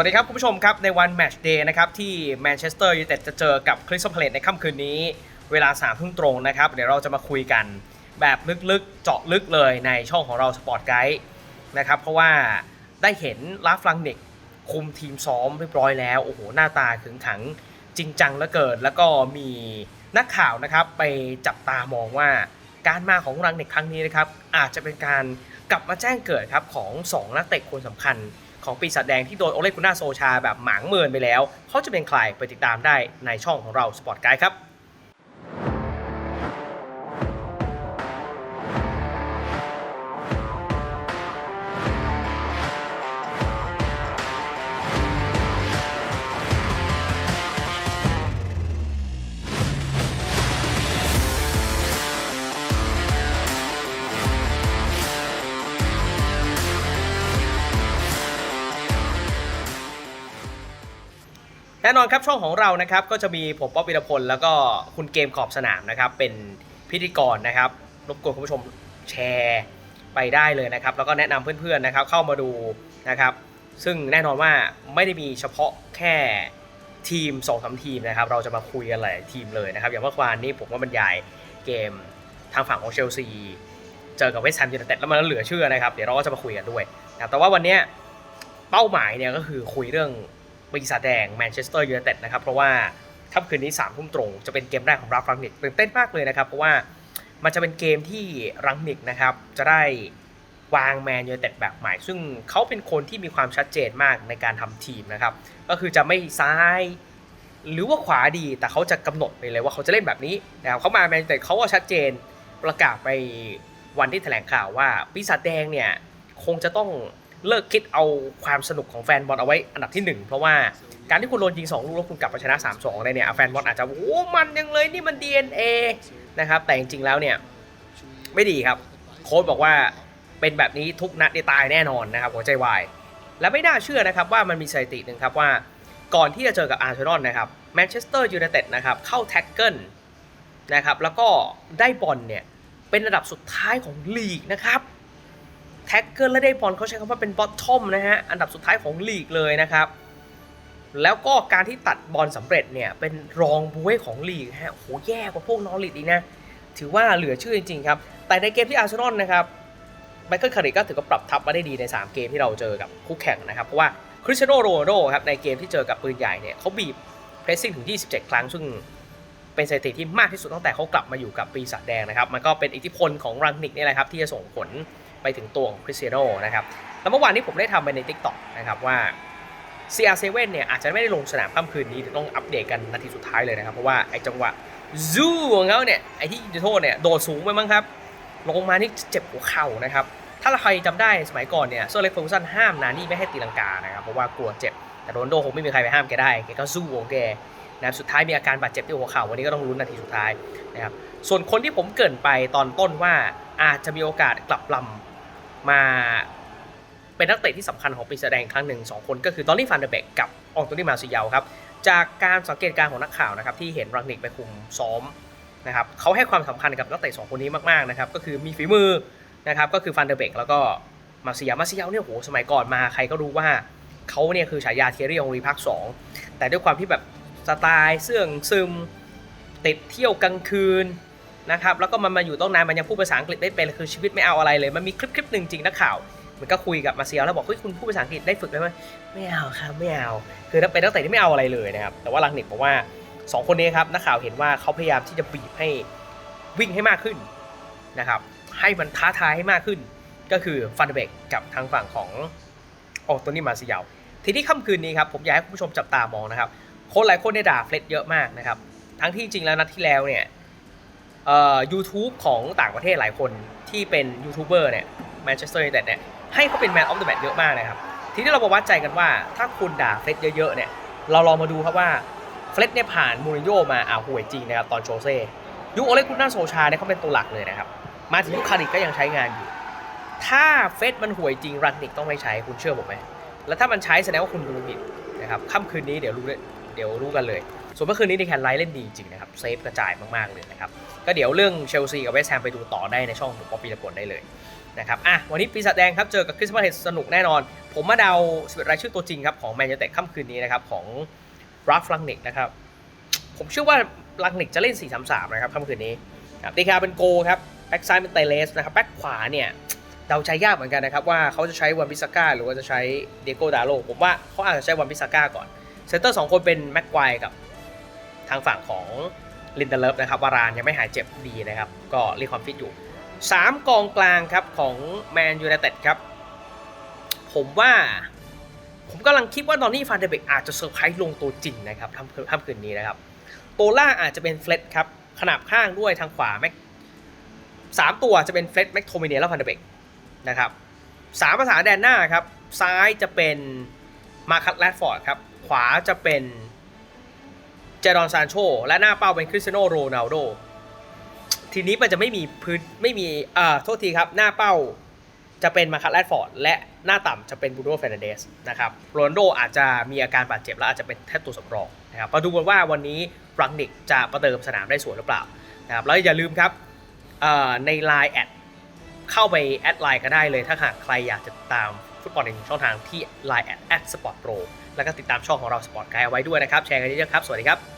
วัสดีครับ คุณผู้ชมครับ ในวันแมตช์เดย์นะครับที่แมนเชสเตอร์ยูไนเต็ดจะเจอกับคริสตัลเพลตในค่ำคืนนี้ เวลา3ามทุ่มตรงนะครับ เดี๋ยวเราจะมาคุยกันแบบลึกๆ เจาะลึกเลยในช่องของเราสปอร์ตไกด์นะครับเพราะว่าได้เห็นลาฟลังเน็กคุมทีมซ้อมเรียบร้อยแล้ว โอ้โห หน้าตาขึงขังจริงจังเหลือเกิน แล้วก็มีนักข่าวนะครับไปจับตามองว่าการมาของรังเน็กครั้งนี้นะครับอาจจะเป็นการกลับมาแจ้งเกิดครับของสองนักเตะคนสำคัญ ของปีศาจแดงที่โดนโอเลกุน่าโซชาแบบหมางเมินไปแล้ว เขาจะเป็นใครไปติดตามได้ในช่องของเราสปอร์ตไกด์ครับ น่นอนครับช่องของเรานะครับก็จะมีผมป๊อปวิรพลแล้วก็คุณเกมขอบสนามนะครับเป็นพิธีกรนะครับรบกวนคุณผู้ชมแชร์ไปได้เลยนะครับ แล้วก็แนะนำเพื่อนๆนะครับเข้ามาดูนะครับ ซึ่งแน่นอนว่าไม่ได้มีเฉพาะแค่ทีม2อสทีมนะครับ เราจะมาคุยกันหลายทีมเลยนะครับ อย่างเมื่อวานนี้ผมก็บรรยายเกมทางฝั่งของเชลซีเจอกับเวสต์แฮมยูไนเต็ดแล้วมันเหลือเชื่อนะครับ เดี๋ยวเราก็จะมาคุยกันด้วยนะแต่ว่าวันนี้เป้าหมายเนี่ยก็คือคุยเรื่อง ปีศาจแดงแมนเชสเตอร์ยูไนเต็ดนะครับเพราะว่าค่ำคืนนี้3ามทุ่มตรงจะเป็นเกมแรกของราฟรังนิกตื่นเต้นมากเลยนะครับ เพราะว่ามันจะเป็นเกมที่รังนิกนะครับจะได้วางแมนยูไนเต็ดแบบใหม่ ซึ่งเขาเป็นคนที่มีความชัดเจนมากในการทำทีมนะครับ ก็คือจะไม่ซ้ายหรือว่าขวาดีแต่เขาจะกำหนดไปเลยว่าเขาจะเล่นแบบนี้นะครับเขามาแมนยูไนเต็ดเขาก็ชัดเจนประกาศไปวันที่แถลงข่าวว่าปีศาจแดงเนี่ยคงจะต้อง เลิกคิดเอาความสนุกของแฟนบอลเอาไว้อันดับที่หนึ่งเพราะว่าการที่คุณโดนยิง 2 ลูกแล้วคุณกลับมาชนะ 3-2เลยเนี่ยแฟนบอลอาจจะโอ้มันยังเลยนี่มัน DNA นะครับแต่จริงๆแล้วเนี่ยไม่ดีครับ โค้ชบอกว่าเป็นแบบนี้ทุกนัดตายแน่นอนนะครับหัวใจวายและไม่น่าเชื่อนะครับว่ามันมีสถิติหนึ่งครับว่าก่อนที่จะเจอกับอาร์เซนอลนะครับแมนเชสเตอร์ยูไนเต็ดนะครับเข้าแท็กเกิลนะครับแล้วก็ได้บอลเนี่ยเป็นระดับสุดท้ายของลีกนะครับ แท็กเกิลและได้บอลเขาใช้คำว่าเป็นบอททอมนะฮะ อันดับสุดท้ายของลีกเลยนะครับ แล้วก็การที่ตัดบอลสำเร็จเนี่ยเป็นรองบุ้ยของลีกฮะโหแย่กว่าพวกนอริดอีกนะ ถือว่าเหลือชื่อจริงๆครับ แต่ในเกมที่อาร์เซนอลนะครับไมเคิลคาริกก็ถือว่าปรับทับมาได้ดีใน 3 เกมที่เราเจอกับคู่แข่งนะครับ เพราะว่าคริสเตียโนโรนัลโดครับในเกมที่เจอกับปืนใหญ่เนี่ยเขาบีบเพรสซิ่งถึง 27 ครั้ง ซึ่งเป็นสถิติที่มากที่สุดตั้งแต่เขากลับมาอยู่กับปีศาจแดงนะครับ มันก็เป็นอิทธิพลของรังนิกนี่แหละครับที่จะส่งผล ไปถึงตัวของคริสเตียโนนะครับแล้วเมื่อวานนี้ผมได้ทำไปใน TikTok นะครับว่า CR7 เนี่ยอาจจะไม่ได้ลงสนามค่ำคืนนี้ต้องอัปเดตกันนาทีสุดท้ายเลยนะครับ เพราะว่าไอ้จังหวะซูของเขาเนี่ยไอ้ที่ยิงจุดโทษเนี่ยโดดสูงไปมั้งครับ ลงมานี่เจ็บหัวเข่านะครับ ถ้าใครจำได้สมัยก่อนเนี่ยเซอร์เล็กเฟอร์กูสันห้ามนานี่ไม่ให้ตีลังกานะครับเพราะว่ากลัวเจ็บแต่โรนโดคงไม่มีใครไปห้ามแกได้แกก็สู้ของแกนะครับสุดท้ายมีอาการบาดเจ็บที่หัวเข่าวันนี้ก็ต้องลุ้นนาทีสุดท้ายนะครับส่วนคนที่ผมเกินไปตอนต้นว่าอาจจะมีโอกาสกลับลำ มาเป็นนักเตะที่สำคัญของปีศาจแดงครั้งหนึ่งสองคนก็คือตอนนี้ฟันเดอร์เบกกับอองโตนี่มาซิเยาครับจากการสังเกตการของนักข่าวนะครับที่เห็นรังนิกไปคุมซ้อมนะครับเขาให้ความสำคัญกับนักเตะสองคนนี้มากๆนะครับก็คือมีฝีมือนะครับก็คือฟันเดอร์เบกแล้วก็มาซิยามาซิยาเนี่ยโหสมัยก่อนมาใครก็รู้ว่าเขาเนี่ยคือฉายาเทเรียองรีภาคสองแต่ด้วยความที่แบบสไตล์เสื่องซึมติดเที่ยวกลางคืน นะครับแล้วก็มันมาอยู่ต้องนานมันยังพูดภาษาอังกฤษได้เป็นคือชีวิตไม่เอาอะไรเลย มันมีคลิปคลิปหนึ่งจริงนักข่าวมันก็คุยกับมาเซียแล้วบอกเฮ้ยคุณพูดภาษาอังกฤษได้ฝึกได้ไหมไม่เอาครับไม่เอา คือเป็นนักเตะที่ไม่เอาอะไรเลยนะครับแต่ว่าลังนิกบอกว่า 2 คนนี้ครับนักข่าวเห็นว่าเขาพยายามที่จะบีบให้วิ่งให้มากขึ้นนะครับให้มันท้าทายให้มากขึ้น ก็คือฟันเบกกับทางฝั่งของออกตัวนี้มาเซิยาวทีนี้ค่ำคืนนี้ครับผมอยากให้คุณผู้ชมจับตามองนะครับคนหลายคนได้ด่าเฟลดเยอะมากนะครับทั้งที่จริงแล้วนัดที่แล้วเนี่ย เอ่อยูทูบของต่างประเทศหลายคนที่เป็นยูทูบเบอร์เนี่ยแมนเชสเตอร์ยูไนเต็ดเนี่ยให้เขาเป็นแมนออฟเดอะแมตเยอะมากนะครับ ทีนี้เรามาวัดใจกันว่าถ้าคุณด่าเฟล็ดเยอะๆเนี่ยเราลองมาดูครับว่าเฟล็ดเนี่ยผ่านมูรินโญ่มาอ่าห่วยจริงนะครับตอนโชเซ่ยุคโอเลกุนนาโซชาเนี่ยเขาเป็นตัวหลักเลยนะครับ มาถึงยุคคาริกก็ยังใช้งานอยู่ ถ้าเฟสมันห่วยจริงรันนิกต้องไม่ใช้คุณเชื่อผมไหมแล้วถ้ามันใช้แสดงว่าคุณดูผิดนะครับค่ำคืนนี้เดี๋ยวรู้เดี๋ยวรู้กันเลย ส่วนเมื่อคืนนี้ในแคนไลท์เล่นดีจริงนะครับเซฟกระจายมากๆเลยนะครับก็เดี๋ยวเรื่องเชลซีกับเวสต์แฮมไปดูต่อได้ในช่องของป๊อปปี้ตะกนได้เลยนะครับอะวันนี้ปีศาจแดงครับเจอกับคริสต์มาสสนุกแน่นอน ผมมาเดาสเปรายชื่อตัวจริงครับของแมนยูเต็ดค่ำคืนนี้นะครับของราฟลังนิกนะครับผมเชื่อว่าลังนิกจะเล่น 4-3-3 นะครับค่ำคืนนี้ครับตีคาเป็นโกครับแบ็กซ้ายเป็นไตเลสนะครับแบ็กขวาเนี่ยเดาใจยากเหมือนกันนะครับว่าเขาจะใช้วันพิซาก้าหรือว่าจะใช้เดโกดาโลผมว่าเขาอาจจะใช้วันพิซาก้าก่อนเซนเตอร์สองคนเป็นแม็กควายกับ ทางฝั่งของลินเดเลฟนะครับวารานยังไม่หายเจ็บดีนะครับ ก็เรียกความฟิตอยู่ 3 กองกลางครับของแมนยู i นเต็ดครับ ผมว่า ผมกำลังคิดว่าดอนนี่ฟานเดเบกอาจจะเซอร์ไพรส์ลงตัวจริงนะครับทำทำคืนนี้นะครับ ตัวล่างอาจจะเป็นเฟลตครับ ขนาบข้างด้วยทางขวาแม็กสามตัวจะเป็นเฟลตแม็กโทมิเนียและฟานเดเบกนะครับสามภาษาแดนหน้าครับ ซ้ายจะเป็นมาคัตแรดฟอร์ดครับ ขวาจะเป็น เจดอนซานโช และหน้าเป้าเป็นคริสเตียโนโรนัลโด ทีนี้มันจะไม่มีพื้นไม่มีเอ่อโทษทีครับ หน้าเป้าจะเป็นมาคัตแรดฟอร์ดและหน้าต่ำจะเป็นบูโดเฟรนเดสนะครับโรนลโดอาจจะมีอาการบาดเจ็บและอาจจะเป็นแค่ตัวสำรองนะครับมาดูกันว่าวันนี้ฟรังนิกจะประเดิมสนามได้สวยหรือเปล่านะครับแล้วอย่าลืมครับเอ่อใน Line แอดเข้าไปแอดไลน์ก็ได้เลย ถ้าหากใครอยากจะติดตามฟุตบอลในช่องทางที่ Line แอดแอดสปอร์ตโปร แล้วก็ติดตามช่องของเราสปอร์ตไกด์เอาไว้ด้วยนะครับ แชร์กันเยอะๆครับ สวัสดีครับ